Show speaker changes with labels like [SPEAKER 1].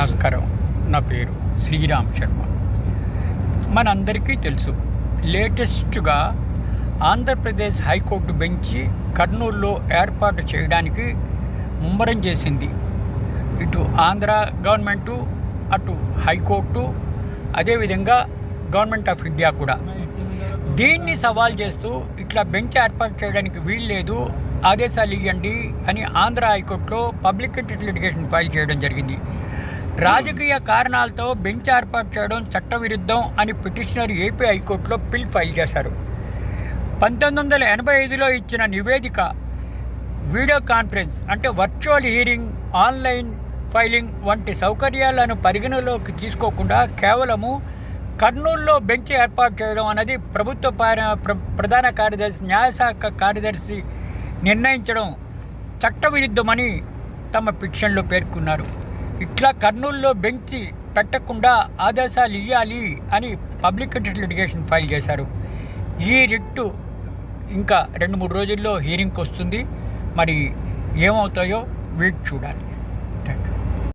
[SPEAKER 1] నమస్కారం. నా పేరు శ్రీరామ్ శర్మ. మనందరికీ తెలుసు లేటెస్ట్గా ఆంధ్రప్రదేశ్ హైకోర్టు బెంచి కర్నూలులో ఏర్పాటు చేయడానికి ముమ్మరం చేసింది. ఇటు ఆంధ్ర గవర్నమెంటు అటు హైకోర్టు అదేవిధంగా గవర్నమెంట్ ఆఫ్ ఇండియా కూడా. దీన్ని సవాల్ చేస్తూ ఇట్లా బెంచ్ ఏర్పాటు చేయడానికి వీలు లేదు ఆదేశాలు ఇవ్వండి అని ఆంధ్ర హైకోర్టులో పబ్లిక్ ఇంటర్ లిటిగేషన్ ఫైల్ చేయడం జరిగింది. రాజకీయ కారణాలతో బెంచ్ ఏర్పాటు చేయడం చట్టవిరుద్ధం అని పిటిషనర్ ఏపీ హైకోర్టులో పిల్ ఫైల్ చేశారు. పంతొమ్మిది వందల ఎనభై ఐదులో ఇచ్చిన నివేదిక వీడియో కాన్ఫరెన్స్ అంటే వర్చువల్ హియరింగ్ ఆన్లైన్ ఫైలింగ్ వంటి సౌకర్యాలను పరిగణలోకి తీసుకోకుండా కేవలము కర్నూలులో బెంచ్ ఏర్పాటు చేయడం అనేది ప్రభుత్వ పార- ప్ర- ప్రధాన కార్యదర్శి న్యాయశాఖ కార్యదర్శి నిర్ణయించడం చట్టవిరుద్ధమని తమ పిటిషన్లో పేర్కొన్నారు. ఇట్లా కర్నూలులో బెంచి పెట్టకుండా ఆదేశాలు ఇవ్వాలి అని పబ్లిక్ లిటిగేషన్ ఫైల్ చేశారు. ఈ రిట్టు ఇంకా రెండు మూడు రోజుల్లో హీరింగ్కి వస్తుంది. మరి ఏమవుతాయో వెయిట్ చూడాలి. Thank you